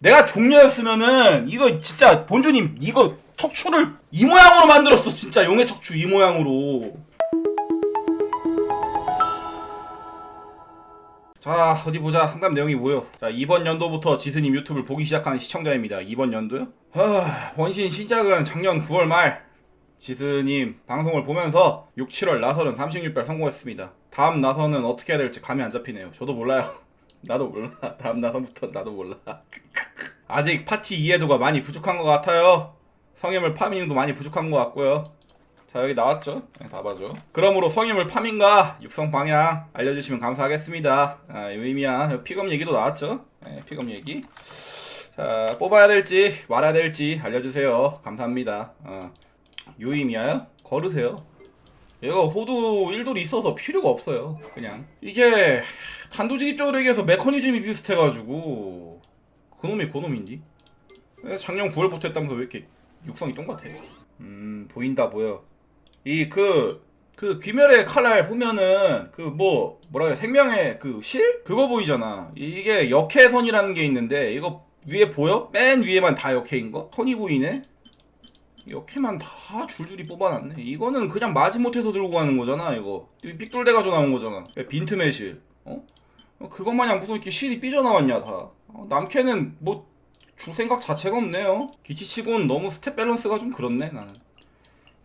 내가 종려였으면은 이거 진짜 본주님 이거 척추를 이 모양으로 만들었어. 진짜 용의 척추 이 모양으로. 자 어디 보자. 상담 내용이 뭐요? 자 이번 연도부터 지스님 유튜브를 보기 시작한 시청자입니다. 이번 연도요? 하, 원신 시작은 작년 9월 말. 지스님 방송을 보면서 6, 7월 나선은 36별 성공했습니다. 다음 나선은 어떻게 해야 될지 감이 안 잡히네요. 저도 몰라요 나도 몰라 다음 나선부터 나도 몰라 아직 파티 이해도가 많이 부족한 것 같아요 성인물 파밍도 많이 부족한 것 같고요 자 여기 나왔죠? 네, 다 봐줘. 그러므로 성인물 파밍과 육성 방향 알려주시면 감사하겠습니다. 아, 이 의미야 픽업 얘기도 나왔죠? 네, 픽업 얘기. 자 뽑아야 될지 말아야 될지 알려주세요. 감사합니다. 어. 요임이야요? 걸으세요. 이거 호두 1돌이 있어서 필요가 없어요. 그냥 이게 단도직입 얘기해서 메커니즘이 비슷해가지고 그놈이 그놈인지. 작년 9월부터 했다면서 왜 이렇게 육성이 똑같아? 음 보인다 보여. 이그그 귀멸의 칼날 보면은 그 뭐 뭐라 그래 생명의 그 실 그거 보이잖아 이게 역해선이라는 게 있는데 이거 위에 보여? 맨 위에만 다 역해인 거? 선이 보이네? 역해만 다 줄줄이 뽑아놨네. 이거는 그냥 마지못해서 들고 가는 거잖아 이거. 삑돌대가지고 나온 거잖아. 빈틈의 실. 어? 그것 마냥 무슨 이렇게 실이 삐져나왔냐 다. 어, 남캐는 뭐 줄 생각 자체가 없네요 기치치고는 너무 스텝 밸런스가 좀 그렇네 나는.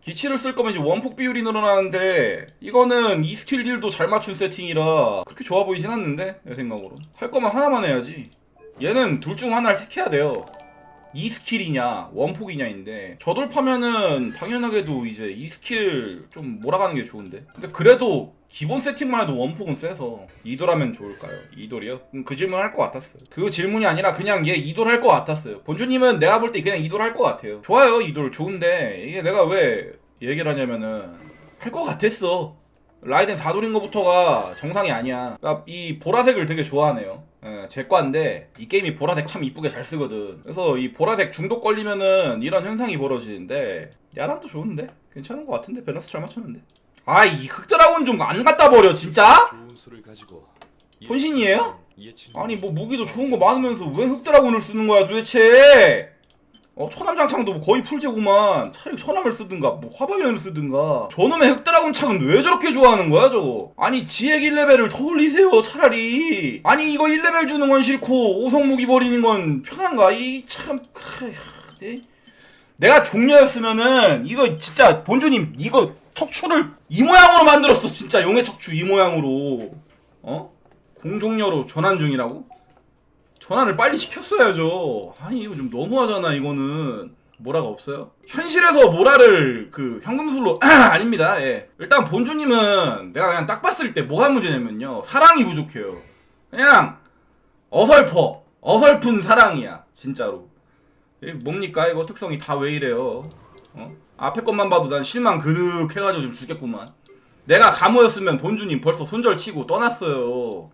기치를 쓸 거면 이제 원폭 비율이 늘어나는데 이거는 이 스킬 딜도 잘 맞춘 세팅이라 그렇게 좋아 보이진 않는데 내 생각으로. 할 거면 하나만 해야지. 얘는 둘 중 하나를 택해야 돼요 이 스킬이냐 원폭이냐인데 저돌파면은 당연하게도 이제 이 스킬 좀 몰아가는 게 좋은데. 근데 그래도 기본 세팅만 해도 원폭은 세서 이돌하면 좋을까요? 이돌이요? 음, 그 질문 할 것 같았어요. 그 질문이 아니라 그냥 얘 이돌 할 것 같았어요. 본주님은 내가 볼 때 그냥 이돌 할 것 같아요. 좋아요 이돌. 좋은데 이게 내가 왜 얘기를 하냐면은 할 것 같았어 라이덴 4돌인 것부터가 정상이 아니야. 그러니까 이 보라색을 되게 좋아하네요. 예, 제 과인데 이 게임이 보라색 참 이쁘게 잘 쓰거든. 그래서 이 보라색 중독 걸리면은 이런 현상이 벌어지는데 야란도 좋은데? 괜찮은 것 같은데? 밸런스 잘 맞췄는데. 아이 흑드라곤 좀 안 갖다 버려 진짜? 좋은 수를 가지고 혼신이에요? 아니 뭐 무기도 좋은 거 많으면서 왜 흑드라곤을 쓰는 거야 도대체 어 천암장창도 뭐 거의 풀제구만. 차라리 천암을 쓰든가 뭐 화방연을 쓰든가. 저놈의 흑드라곤 창은 왜 저렇게 좋아하는 거야 저거? 아니 지액 1레벨을 더 올리세요 차라리. 아니 이거 1레벨 주는 건 싫고 5성 무기 버리는 건 편한가? 이참 네? 내가 종려였으면은 이거 진짜 본주님 이거 척추를 이 모양으로 만들었어 진짜. 용의 척추 이 모양으로. 어? 공종료로 전환 중이라고? 전환을 빨리 시켰어야죠. 아니 이거 좀 너무하잖아 이거는. 모라가 없어요? 현실에서 모라를 그 현금술로 아닙니다. 예. 일단 본주님은 내가 그냥 딱 봤을 때 뭐가 문제냐면요. 사랑이 부족해요. 그냥 어설퍼, 어설픈 사랑이야 진짜로. 이 뭡니까 이거 특성이 다 왜 이래요? 어? 앞에 것만 봐도 난 실망 그득 해가지고 좀 죽겠구만. 내가 가무였으면 본주님 벌써 손절치고 떠났어요.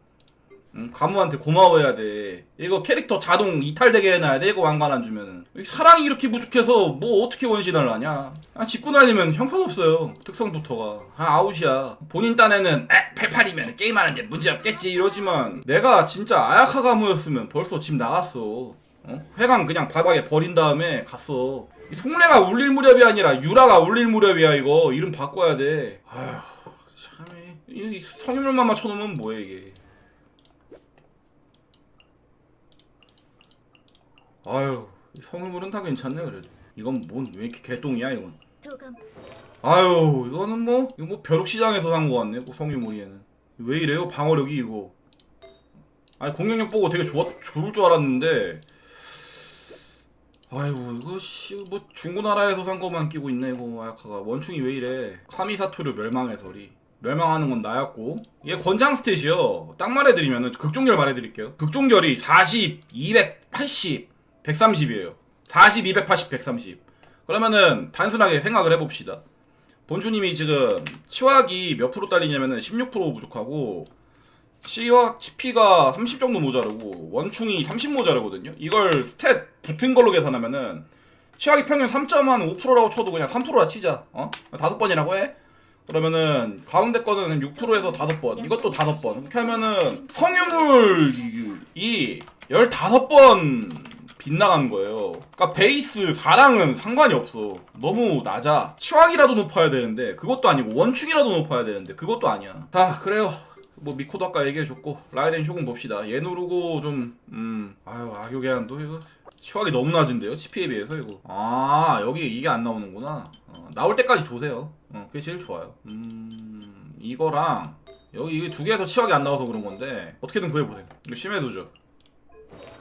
응, 가무한테 고마워해야 돼. 이거 캐릭터 자동 이탈되게 해놔야 돼. 이거 왕관 안 주면은. 이 사랑이 이렇게 부족해서 뭐 어떻게 원신을 하냐. 아, 직구 날리면 형편없어요. 특성부터가. 아, 아웃이야. 본인 딴에는 에, 88이면 게임하는데 문제없겠지 이러지만 내가 진짜 아야카 가무였으면 벌써 집 나갔어. 어? 회강 그냥 바닥에 버린 다음에 갔어. 이 송래가 울릴 무렵이 아니라 유라가 울릴 무렵이야 이거. 이름 바꿔야 돼. 아휴 참. 이, 이 성인물만 맞춰놓으면 뭐해 이게. 아유 성물은 다 괜찮네 그래도. 이건 뭔 왜 이렇게 개똥이야 이건? 도감. 아유 이거는 뭐 이거 뭐 벼룩시장에서 산 거 같네 꼭 성유물이에는. 왜 이래요 방어력이 이거? 아니 공격력 보고 되게 좋아, 좋을 줄 알았는데. 아이고 이거 씨뭐 중고나라에서 산 거만 끼고 있네 이거 아야카가. 원충이 왜 이래? 카미사토류 멸망의 설이 멸망하는 건 나였고. 얘 권장 스탯이요. 딱 말해드리면은 극종결 말해드릴게요. 극종결이 40, 280, 130이에요 40, 280, 130 그러면은 단순하게 생각을 해봅시다 본주님이 지금 치확이 몇 프로 딸리냐면은 16% 부족하고 치확 치피가 30 정도 모자르고 원충이 30 모자르거든요. 이걸 스탯 붙은 걸로 계산하면은 치확이 평균 3.5%라고 쳐도 그냥 3%라 치자. 어? 다섯 번이라고 해. 그러면은 가운데 거는 6%에서 다섯 번. 이것도 다섯 번. 이렇게 하면은 성유물이 15번 빗나간 거예요. 그러니까 베이스 4랑은 상관이 없어. 너무 낮아. 치왕이라도 높아야 되는데 그것도 아니고 원축이라도 높아야 되는데 그것도 아니야. 자 그래요. 뭐 미코도 아까 얘기해줬고 라이덴 쇼군 봅시다. 얘 누르고 좀 음. 아유 악요계한도 이거 치왕이 너무 낮은데요. 치피에 비해서 이거. 아 여기 이게 안 나오는구나. 어, 나올 때까지 도세요. 어, 그게 제일 좋아요. 음 이거랑 여기 이게 두 개에서 치약이 안 나와서 그런 건데 어떻게든 구해보세요. 이거 심해두죠.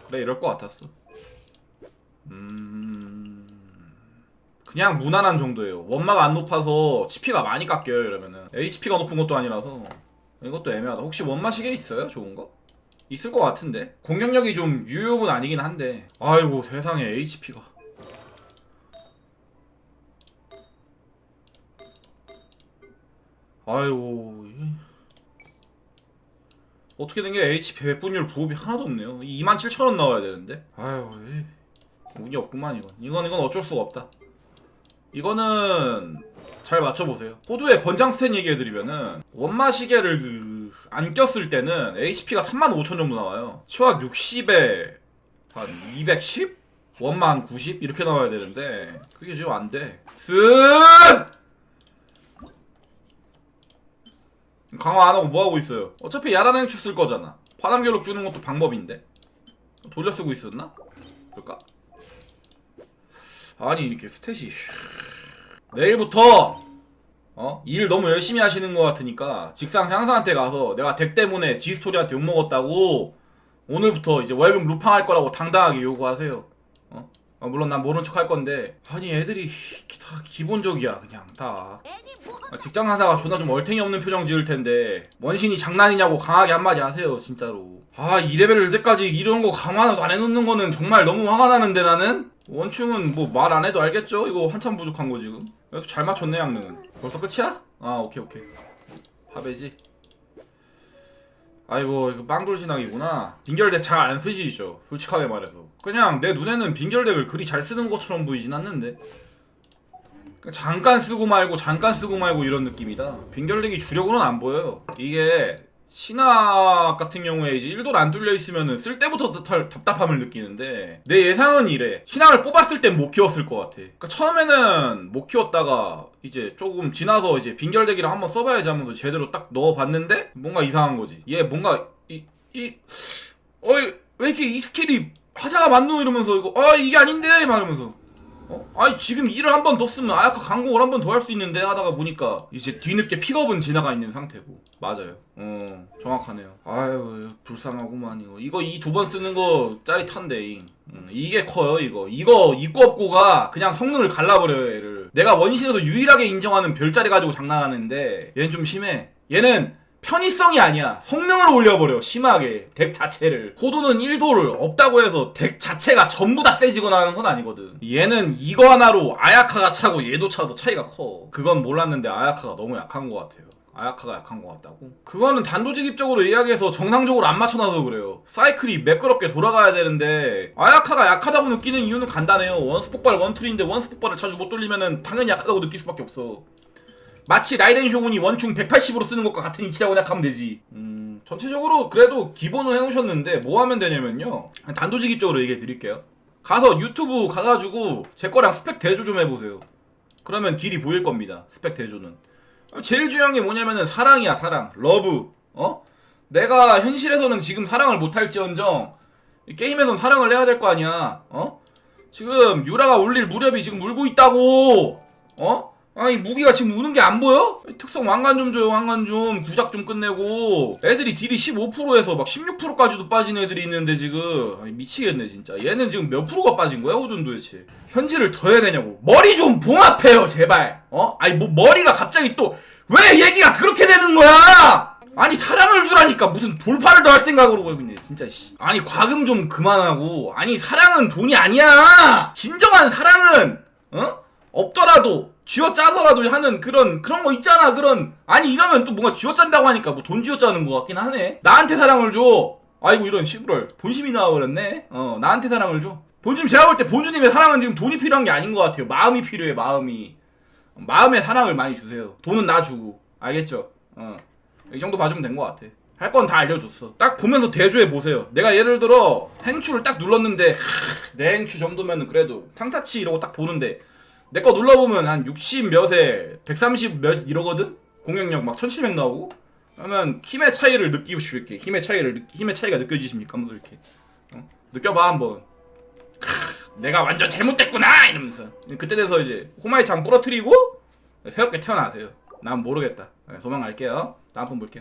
그래 이럴 것 같았어. 음. 그냥 무난한 정도예요. 원마가 안 높아서 CP가 많이 깎여요 이러면은. HP가 높은 것도 아니라서. 이것도 애매하다. 혹시 원마 시계 있어요? 좋은 거? 있을 것 같은데? 공격력이 좀 유효은 아니긴 한데. 아이고 세상에 HP가. 아이고 어떻게 된 게 HP 배분율 부업이 하나도 없네요. 27,000원 나와야 되는데? 이 운이 없구만 이건 이건 이건 어쩔 수가 없다 이거는 잘 맞춰보세요 호두의 권장 스탠 얘기해드리면은 원마 시계를 그 안 꼈을 때는 HP가 35,000 정도 나와요 치확 60에 한 210? 원마 한 90? 이렇게 나와야 되는데 그게 지금 안돼 쓴! 강화 안 하고 뭐 하고 있어요? 어차피 야라는 행추 쓸 거잖아. 파남결록 주는 것도 방법인데. 돌려 쓰고 있었나? 볼까? 아니 이렇게 스탯이 내일부터 어? 일 너무 열심히 하시는 것 같으니까 직상 상사한테 가서 내가 덱 때문에 지스토리한테 욕 먹었다고 오늘부터 이제 월급 루팡할 거라고 당당하게 요구하세요. 어? 어, 물론 난 모른 척 할 건데 아니 애들이 다 기본적이야 그냥 다 아, 직장 상사가 존나 좀 얼탱이 없는 표정 지을 텐데 원신이 장난이냐고 강하게 한마디 하세요 진짜로. 아 2레벨 될 때까지 이런 거 강화도 안 해놓는 거는 정말 너무 화가 나는데 나는? 원충은 뭐 말 안 해도 알겠죠? 이거 한참 부족한 거 지금. 그래도 잘 맞췄네 양능은. 벌써 끝이야? 아 오케이 오케이. 파베지. 아이고 이거 빵돌 신학이구나. 빙결덱 잘 안 쓰시죠? 솔직하게 말해서. 그냥 내 눈에는 빙결덱을 그리 잘 쓰는 것처럼 보이진 않는데 그러니까 잠깐 쓰고 말고 잠깐 쓰고 말고 이런 느낌이다. 빙결력이 주력으로는 안 보여요. 이게 신화 같은 경우에 이제 1도를 안 뚫려 있으면은 쓸 때부터 답- 답답함을 느끼는데 내 예상은 이래. 신화를 뽑았을 땐 못 키웠을 것 같아. 그러니까 처음에는 못 키웠다가 이제 조금 지나서 이제 빙결대기를 한번 써봐야지 하면서 제대로 딱 넣어봤는데 뭔가 이상한 거지. 얘 뭔가 이 이 어이 왜 이렇게 이 스킬이 하자가 맞노 이러면서 이거 아 이게 아닌데 막 이러면서 어? 아니 지금 일을 한 번 더 쓰면 아야카 강공을 한 번 더 할 수 있는데 하다가 보니까 이제 뒤늦게 픽업은 지나가 있는 상태고. 맞아요. 어 정확하네요. 아유 불쌍하구만 이거. 이거 이 두 번 쓰는 거 짜릿한데 잉. 음, 이게 커요 이거. 이거 입고 없고가 그냥 성능을 갈라버려요 얘를. 내가 원신에서 유일하게 인정하는 별자리 가지고 장난하는데 얘는 좀 심해. 얘는 편의성이 아니야. 성능을 올려버려. 심하게. 덱 자체를. 호도는 1도를 없다고 해서 덱 자체가 전부 다 세지거나 하는 건 아니거든. 얘는 이거 하나로 아야카가 차고 얘도 차도 차이가 커. 그건 몰랐는데 아야카가 너무 약한 것 같아요. 아야카가 약한 것 같다고? 그거는 단도직입적으로 이야기해서 정상적으로 안 맞춰놔서 그래요. 사이클이 매끄럽게 돌아가야 되는데 아야카가 약하다고 느끼는 이유는 간단해요. 원스 폭발 원툴인데 원스 폭발을 자주 못 돌리면은 당연히 약하다고 느낄 수밖에 없어. 마치 라이덴 쇼군이 원충 180으로 쓰는 것과 같은 이치라고 생각하면 되지. 음, 전체적으로 그래도 기본을 해놓으셨는데 뭐 하면 되냐면요. 단도직입적으로 얘기해 드릴게요. 가서 유튜브 가가지고 제 거랑 스펙 대조 좀 해보세요. 그러면 길이 보일 겁니다. 스펙 대조는. 제일 중요한 게 뭐냐면은 사랑이야 사랑. 러브. 어? 내가 현실에서는 지금 사랑을 못할지언정 이 게임에선 사랑을 해야 될 거 아니야. 어? 지금 유라가 울릴 무렵이 지금 울고 있다고. 어? 아니 무기가 지금 우는 게 안 보여? 특성 왕관 좀 줘요 왕관 좀. 구작 좀 끝내고. 애들이 딜이 15%에서 막 16%까지도 빠진 애들이 있는데 지금. 아니, 미치겠네 진짜. 얘는 지금 몇 프로가 빠진 거야 호준 도대체? 현질을 더 해야 되냐고. 머리 좀 봉합해요 제발. 어? 아니 뭐 머리가 갑자기 또 왜 얘기가 그렇게 되는 거야? 아니 사랑을 주라니까 무슨 돌파를 더 할 생각으로 있네 진짜 씨. 아니 과금 좀 그만하고. 아니 사랑은 돈이 아니야. 진정한 사랑은 어? 없더라도 쥐어짜서라도 하는 그런 그런 거 있잖아 그런. 아니 이러면 또 뭔가 쥐어짠다고 하니까 뭐 돈 쥐어짜는 거 같긴 하네. 나한테 사랑을 줘. 아이고 이런 시부럴 본심이 나와버렸네. 어 나한테 사랑을 줘. 본심 제가 볼 때 본주님의 사랑은 지금 돈이 필요한 게 아닌 것 같아요. 마음이 필요해 마음이. 마음의 사랑을 많이 주세요. 돈은 나 주고. 알겠죠? 어 이 정도 봐주면 된 것 같아. 할 건 다 알려줬어. 딱 보면서 대조해 보세요. 내가 예를 들어 행추를 딱 눌렀는데 하, 내 행추 정도면은 그래도 상타치 이러고 딱 보는데 내 거 눌러보면 한 60 몇에 130 몇 이러거든? 공격력 막 1700 나오고? 그러면 힘의 차이를 느끼고 싶게. 힘의 차이를 느- 힘의 차이가 느껴지십니까? 한번 이렇게. 어? 느껴봐 한번. 크, 내가 완전 잘못됐구나! 이러면서. 그때 돼서 이제 호마이 창 부러뜨리고 새롭게 태어나세요. 난 모르겠다. 네, 도망갈게요. 다음 분 볼게요